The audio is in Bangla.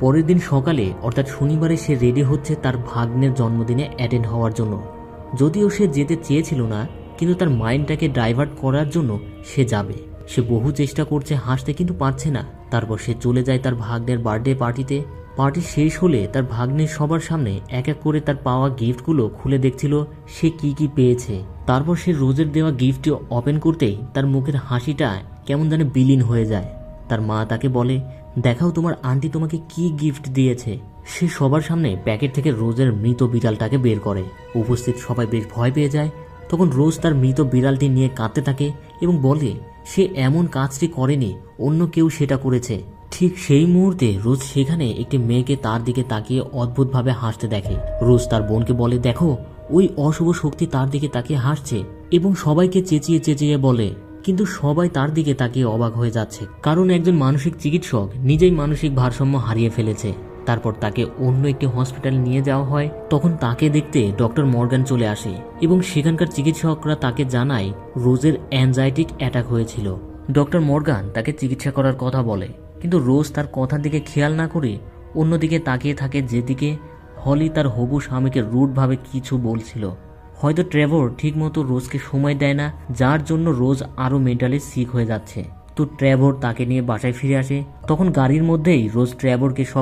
পরের দিন সকালে, অর্থাৎ শনিবারে সে রেডি হচ্ছে তার ভাগ্নের জন্মদিনে অ্যাটেন্ড হওয়ার জন্য। যদিও সে যেতে চেয়েছিল না, কিন্তু তার মাইন্ডটাকে ডাইভার্ট করার জন্য সে যাবে। সে বহু চেষ্টা করছে, হাসতে কিন্তু পারছে না। তারপর সে চলে যায় তার ভাগ্নের বার্থডে পার্টিতে। পার্টি শেষ হলে তার ভাগ্নের সবার সামনে এক এক করে তার পাওয়া গিফটগুলো খুলে দেখছিল সে কি কি পেয়েছে। তারপর সে রোজের দেওয়া গিফটটি ওপেন করতেই তার মুখের হাসিটা কেমন যেন বিলীন হয়ে যায়। তার মা তাকে বলে, দেখাও তোমার আন্টি তোমাকে কি গিফট দিয়েছে। সে সবার সামনে প্যাকেট থেকে রোজের মৃত বিড়ালটাকে বের করে। উপস্থিত সবাই বেশ ভয় পেয়ে যায়। তখন রোজ তার মৃত বিড়ালটি নিয়ে কাঁদতে থাকে এবং বলে, সে এমন কাজটি করেনি, অন্য কেউ সেটা করেছে। ঠিক সেই মুহূর্তে রোজ সেখানে একটি মেয়েকে তার দিকে তাকিয়ে অদ্ভুতভাবে হাসতে দেখে। রোজ তার বোনকে বলে, দেখো, ওই অশুভ শক্তি তার দিকে তাকিয়ে হাসছে এবং সবাইকে চেঁচিয়ে চেঁচিয়ে বলে কিন্তু সবাই তার দিকে তাকিয়ে অবাক হয়ে যাচ্ছে। কারণ একজন মানসিক চিকিৎসক নিজেই মানসিক ভারসাম্য হারিয়ে ফেলেছে। তারপর তাকে অন্য একটি হসপিটালে নিয়ে যাওয়া হয়। তখন তাকে দেখতে ডক্টর মর্গান চলে আসে এবং সেখানকার চিকিৎসকরা তাকে জানায় রোজের অ্যাংজাইটিক অ্যাটাক হয়েছিল। ডক্টর মর্গান তাকে চিকিৎসা করার কথা বলে, কিন্তু রোজ তার কথার দিকে খেয়াল না করে অন্যদিকে তাকিয়ে থাকে যেদিকে হলি তার হবু স্বামীকে রুটভাবে কিছু বলছিল। হয়তো ট্রেভর ঠিকমতো রোজকে সময় দেয় না, যার জন্য রোজ আরও মেন্টালি সিক হয়ে যাচ্ছে। তো ট্রেভর তাকে নিয়ে বাসায় ফিরে আসে, তখন গাড়ির মধ্যেই রোজ ট্রেভরকে সব